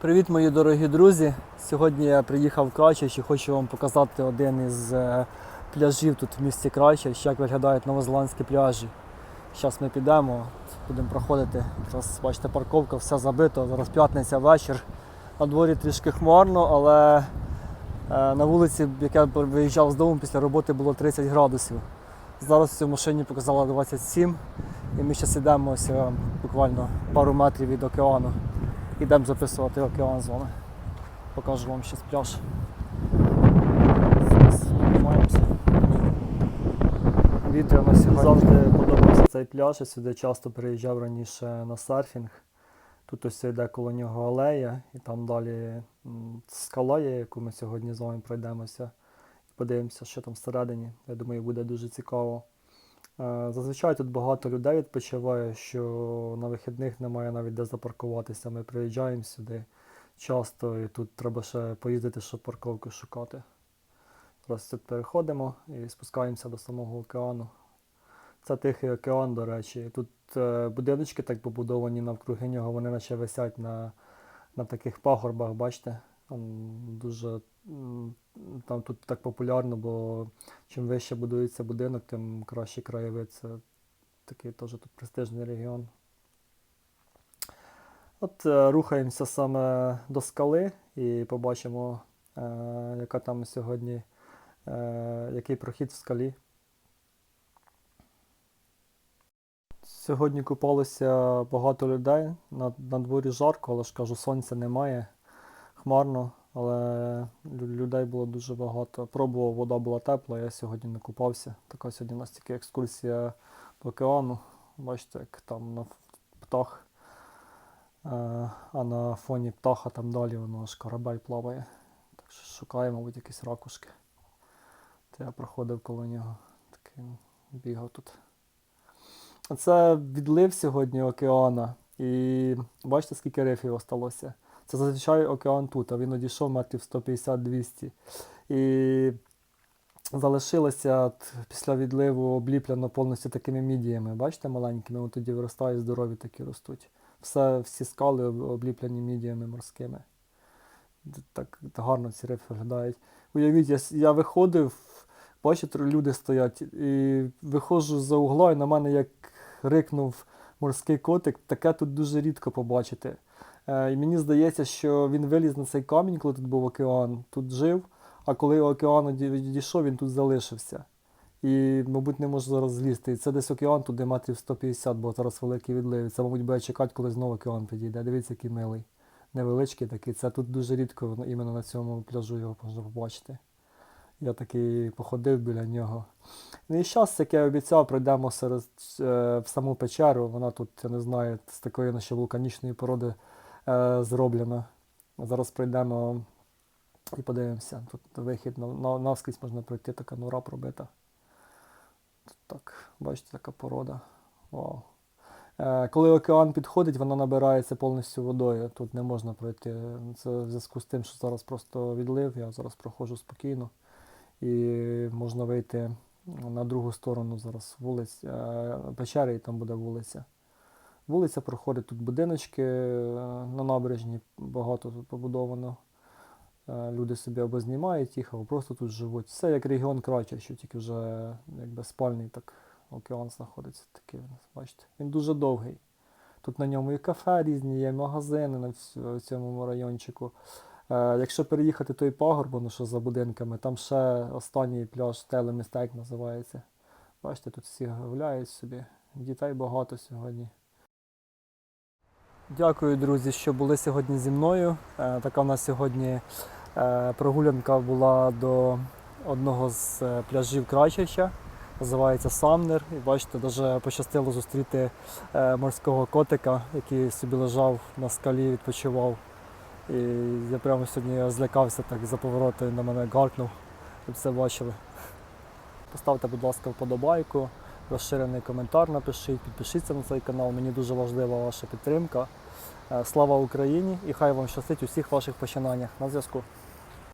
Привіт, мої дорогі друзі! Сьогодні я приїхав в Крачич і хочу вам показати один із е, пляжів тут в місті Крачич, як виглядають новозеландські пляжі. Зараз ми підемо, будемо проходити. Зараз бачите, парковка, все забито. Зараз п'ятниця вечір. На дворі трішки хмарно, але е, на вулиці, як я виїжджав з дому після роботи, було 30 градусів. Зараз в цій машині показала 27, і ми зараз йдемо буквально пару метрів від океану. Ідемо записувати океан з вами. Покажу вам ще пляж. Зараз піднімаємося. Вітряно сьогодні. Завжди подобався цей пляж. Я сюди часто приїжджав раніше на серфінг. Тут ось йде коло нього алея, і там далі скала є, яку ми сьогодні з вами пройдемося. Подивимося, що там всередині. Я думаю, буде дуже цікаво. Е, Зазвичай тут багато людей відпочиває, що на вихідних немає навіть де запаркуватися. Ми приїжджаємо сюди часто і тут треба ще поїздити, щоб парковку шукати. Зараз тут переходимо і спускаємося до самого океану. Це Тихий океан, до речі. Тут е, будиночки так побудовані навкруги нього, вони наче висять на, на таких пагорбах, бачите? Дуже там тут так популярно, бо чим вище будується будинок, тим кращий краєвид. Це такий теж тут престижний регіон. От е, рухаємося саме до скали і побачимо, е, яка там сьогодні, е, який прохід в скалі. Сьогодні купалося багато людей. На, на дворі жарко, але ж кажу, сонця немає. Хмарно, але людей було дуже багато. Пробував, вода була тепла, я сьогодні не купався. Така сьогодні у нас тільки екскурсія до океану. Бачите, як там на птах. Е, А на фоні птаха там далі воно аж корабель плаває. Так що шукаємо, мабуть, якісь ракушки. То я проходив коло нього. Такий бігав тут. А Це відлив сьогодні океана. І бачите, скільки рифів осталося. Це зазвичай океан тут, а він одійшов метрів 150-200. І залишилося після відливу обліплено повністю такими мідіями. Бачите, маленькими, вони тоді виростають, здорові такі ростуть. Все, всі скали обліплені мідіями морськими. Так, гарно ці рифи виглядають. Уявіть, я, я виходив, бачите, люди стоять, і виходжу за угла, і на мене як рикнув морський котик, таке тут дуже рідко побачити. Е, і мені здається, що він виліз на цей камінь, коли тут був океан, тут жив, а коли океан відійшов, він тут залишився. І, мабуть, не може зараз злізти. І це десь океан туди метрів 150, бо зараз великий відлив. Це, мабуть, буде чекати, коли знову океан підійде. Дивіться, який милий. Невеличкий такий. Це тут дуже рідко іменно на цьому пляжу його можна побачити. Я такий походив біля нього. Ну і зараз, як я обіцяв, пройдемо серед, е, в саму печеру. Вона тут, я не знаю, з такої наче вулканічної породи е, зроблена. Зараз пройдемо і подивимося. Тут вихід на, на, навскрізь можна пройти, така нора пробита. Тут так, бачите, така порода. Вау. Е, коли океан підходить, вона набирається повністю водою. Тут не можна пройти. Це в зв'язку з тим, що зараз просто відлив. Я зараз проходжу спокійно. І можна вийти на другу сторону зараз вулиць, е, печери, і там буде вулиця. Вулиця проходить тут будиночки е, на набережні, багато тут побудовано. Е, Люди собі або знімають їх, або просто тут живуть. Все як регіон Крача, що тільки вже якби спальний так океан знаходиться. Такий, бачите. Він дуже довгий. Тут на ньому і кафе різні, є магазини на в цьому райончику. Е, якщо переїхати той пагорб, ну що за будинками, там ще останній пляж Телемістек називається. Бачите, тут всі гуляють собі. Дітей багато сьогодні. Дякую, друзі, що були сьогодні зі мною. Е, Така в нас сьогодні е, прогулянка була до одного з е, пляжів Крайчища. Називається Самнер. І бачите, навіть пощастило зустріти морського котика, який собі лежав на скалі, відпочивав. І я прямо сьогодні злякався так за повороту, він на мене гаркнув, щоб все бачили. Поставте, будь ласка, вподобайку, розширений коментар напишіть, підпишіться на цей канал. Мені дуже важлива ваша підтримка. Е, Слава Україні і хай вам щастить у всіх ваших починаннях. На зв'язку.